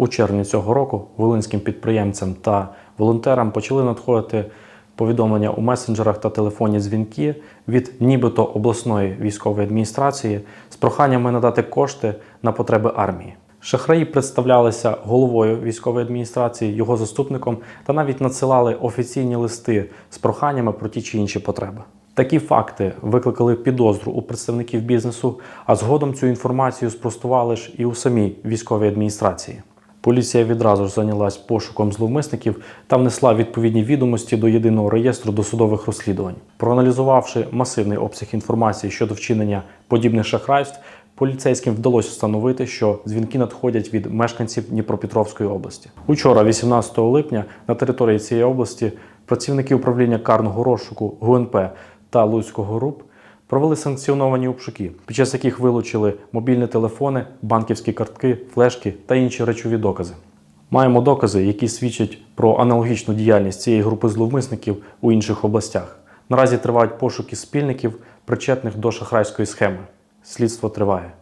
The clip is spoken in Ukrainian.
У червні цього року волинським підприємцям та волонтерам почали надходити повідомлення у месенджерах та телефонні дзвінки від нібито обласної військової адміністрації з проханнями надати кошти на потреби армії. Шахраї представлялися головою військової адміністрації, його заступником та навіть надсилали офіційні листи з проханнями про ті чи інші потреби. Такі факти викликали підозру у представників бізнесу, а згодом цю інформацію спростували ж і у самій військовій адміністрації. Поліція відразу ж зайнялась пошуком зловмисників та внесла відповідні відомості до єдиного реєстру досудових розслідувань. Проаналізувавши масивний обсяг інформації щодо вчинення подібних шахрайств, поліцейським вдалося встановити, що дзвінки надходять від мешканців Дніпропетровської області. Учора, 18 липня, на території цієї області працівники управління карного розшуку ГУНП та Луцького РУП провели санкціоновані обшуки, під час яких вилучили мобільні телефони, банківські картки, флешки та інші речові докази. Маємо докази, які свідчать про аналогічну діяльність цієї групи зловмисників у інших областях. Наразі тривають пошуки спільників, причетних до шахрайської схеми. Слідство триває.